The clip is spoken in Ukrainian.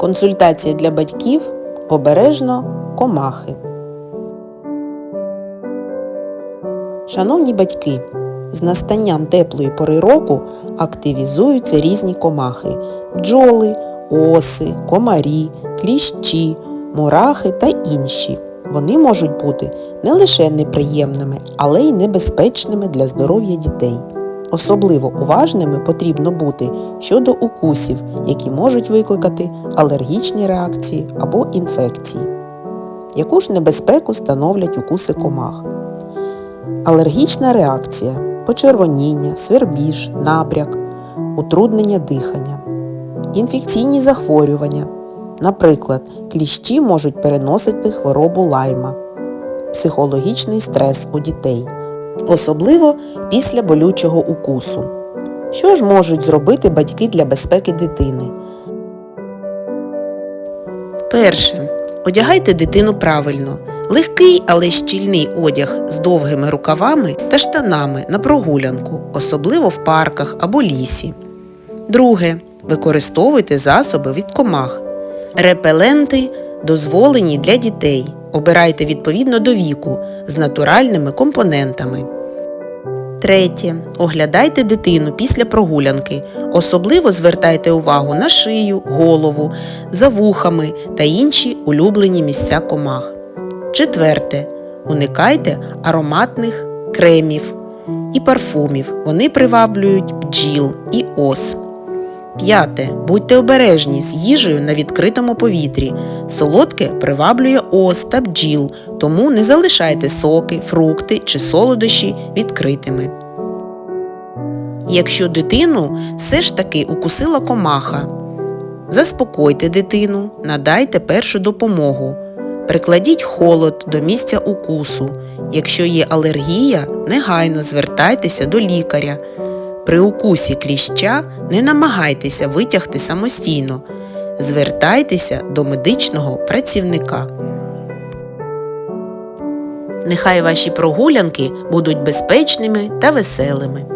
Консультація для батьків обережно комахи. Шановні батьки, з настанням теплої пори року активізуються різні комахи бджоли, оси, комарі, кліщі, мурахи та інші. Вони можуть бути не лише неприємними, але й небезпечними для здоров'я дітей. Особливо уважними потрібно бути щодо укусів, які можуть викликати алергічні реакції або інфекції. Яку ж небезпеку становлять укуси комах? Алергічна реакція почервоніння, свербіж, напряк, утруднення дихання. Інфекційні захворювання. Наприклад, кліщі можуть переносити хворобу лайма, психологічний стрес у дітей, особливо після болючого укусу. Що ж можуть зробити батьки для безпеки дитини? Перше. Одягайте дитину правильно. Легкий, але щільний одяг з довгими рукавами та штанами на прогулянку, особливо в парках або лісі. Друге. Використовуйте засоби від комах. Репеленти дозволені для дітей. Обирайте відповідно до віку з натуральними компонентами. Третє. Оглядайте дитину після прогулянки. Особливо звертайте увагу на шию, голову, за вухами та інші улюблені місця комах. Четверте. Уникайте ароматних кремів і парфумів. Вони приваблюють бджіл і ос. П'яте. Будьте обережні з їжею на відкритому повітрі. Солодке приваблює ос та бджіл, тому не залишайте соки, фрукти чи солодощі відкритими. Якщо дитину все ж таки укусила комаха, заспокойте дитину, надайте першу допомогу. Прикладіть холод до місця укусу. Якщо є алергія, негайно звертайтеся до лікаря. При укусі кліща не намагайтеся витягти самостійно. Звертайтеся до медичного працівника. Нехай ваші прогулянки будуть безпечними та веселими.